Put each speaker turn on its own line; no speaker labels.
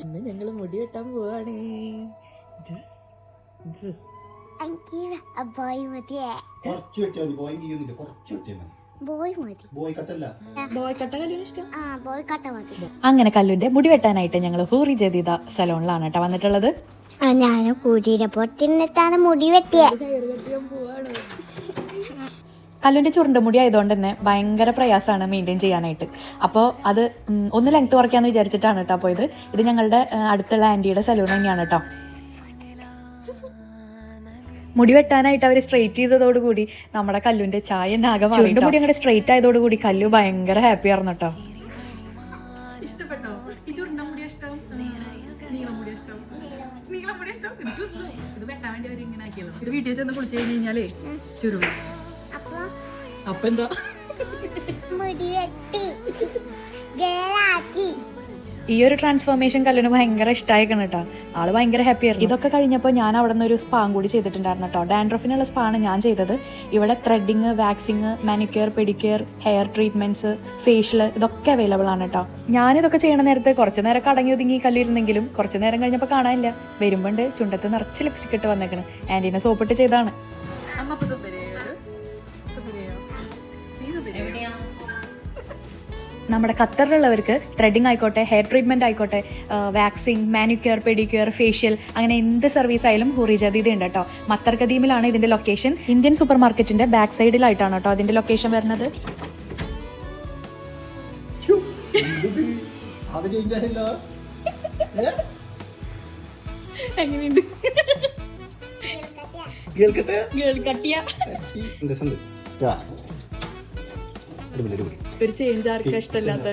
ഇന്ന് ഞങ്ങൾ മുടി വെട്ടാൻ പോവാണ്. അങ്ങനെ കല്ലുന്റെ മുടി വെട്ടാനായിട്ട് ഞങ്ങൾ ഹൂറി ജദീദ സലോണിലാണ് കേട്ടോ വന്നിട്ടുള്ളത്.
ആ ഞാൻ കുതിരപ്പുറത്തിനെത്താണ് മുടി വെട്ടിയേ.
കല്ലുന്റെ ചുരുണ്ട മുടി ആയതുകൊണ്ട് തന്നെ ഭയങ്കര പ്രയാസമാണ് മെയിന്റെയിൻ ചെയ്യാനായിട്ട്. അപ്പോൾ അത് ഒന്ന് ലെങ്ത് കുറയ്ക്കാന്ന് വിചാരിച്ചിട്ടാണ് കേട്ടോ പോയത്. ഇത് ഞങ്ങളുടെ അടുത്തുള്ള ആന്റിയുടെ സലൂൺ തന്നെയാണ് കേട്ടോ മുടി വെട്ടാനായിട്ട് അവർ സ്ട്രെയിറ്റ് ചെയ്തതോടുകൂടി നമ്മുടെ കല്ലുന്റെ ചായ നാഗം ചുരുണ്ട മുടി അങ്ങോട്ട് സ്ട്രെയിറ്റ് ആയതോടുകൂടി കല്ലു ഭയങ്കര ഹാപ്പി ആയിരുന്നു കേട്ടോ ഇഷ്ടപ്പെട്ടോ? ഈ ചുരുണ്ട മുടി ഇഷ്ടം? ഇത് വെട്ടാൻ വേണ്ടി അവർ ഇങ്ങനെ ആക്കിയല്ലോ ഇത് വീട്ടിൽ ചെന്ന് കുളിച്ചു കഴിഞ്ഞ് കഴിഞ്ഞാലേ ചുരുളു
അപ്പൊ
എന്താ
മുടി വെട്ടി ഗേളാക്കി.
ഈ ഒരു ട്രാൻസ്ഫോർമേഷൻ കല്ലിന് ഭയങ്കര ഇഷ്ടമായിക്കണം കേട്ടോ ആൾ ഭയങ്കര ഹാപ്പി ആയിരുന്നു. ഇതൊക്കെ കഴിഞ്ഞപ്പോൾ ഞാൻ അവിടെ നിന്ന് ഒരു സ്പാം കൂടി ചെയ്തിട്ടുണ്ടായിരുന്നു കേട്ടോ ഡാൻഡ്രഫിനുള്ള സ്പാണ് ഞാൻ ചെയ്തത്. ഇവിടെ threading waxing manicure pedicure hair treatments facial ഇതൊക്കെ അവൈലബിൾ ആണ് കേട്ടോ ഞാനിതൊക്കെ ചെയ്യണ നേരത്തെ കുറച്ച് നേരം കടങ്ങി ഒതുങ്ങി കല്ലിരുന്നെങ്കിലും കുറച്ച് നേരം കഴിഞ്ഞപ്പോൾ കാണാനില്ല. വരുമ്പോണ്ട് ചുണ്ടത്ത് നിറച്ച് ലിപ്സ്റ്റിക് ഇട്ട് വന്നേക്കണം. ആന്റീനെ സോപ്പിട്ട് ചെയ്താണ് നമ്മുടെ ഖത്തറിലുള്ളവർക്ക് ത്രെഡിങ് ആയിക്കോട്ടെ ഹെയർ ട്രീറ്റ്മെന്റ് ആയിക്കോട്ടെ വാക്സിങ് മാനിക്യൂർ പെഡിക്യൂർ ഫേഷ്യൽ അങ്ങനെ എന്ത് സർവീസ് ആയാലും ഹുറി ജദീദ് ഉണ്ട് കേട്ടോ. മത്തർ കദീമിലാണ് ഇതിന്റെ ലൊക്കേഷൻ ഇന്ത്യൻ സൂപ്പർ മാർക്കറ്റിന്റെ ബാക്ക് സൈഡിലായിട്ടാണ് കേട്ടോ അതിന്റെ ലൊക്കേഷൻ വരുന്നത്. എങ്ങനെയുണ്ട്?
കേൾക്കട്ടെ?
കട്ടിയ
രസമുണ്ട്. ആ. അടിപൊളി അടിപൊളി
ഒരു ചേഞ്ച് ആർക്കാ ഇഷ്ടമല്ലാത്ത?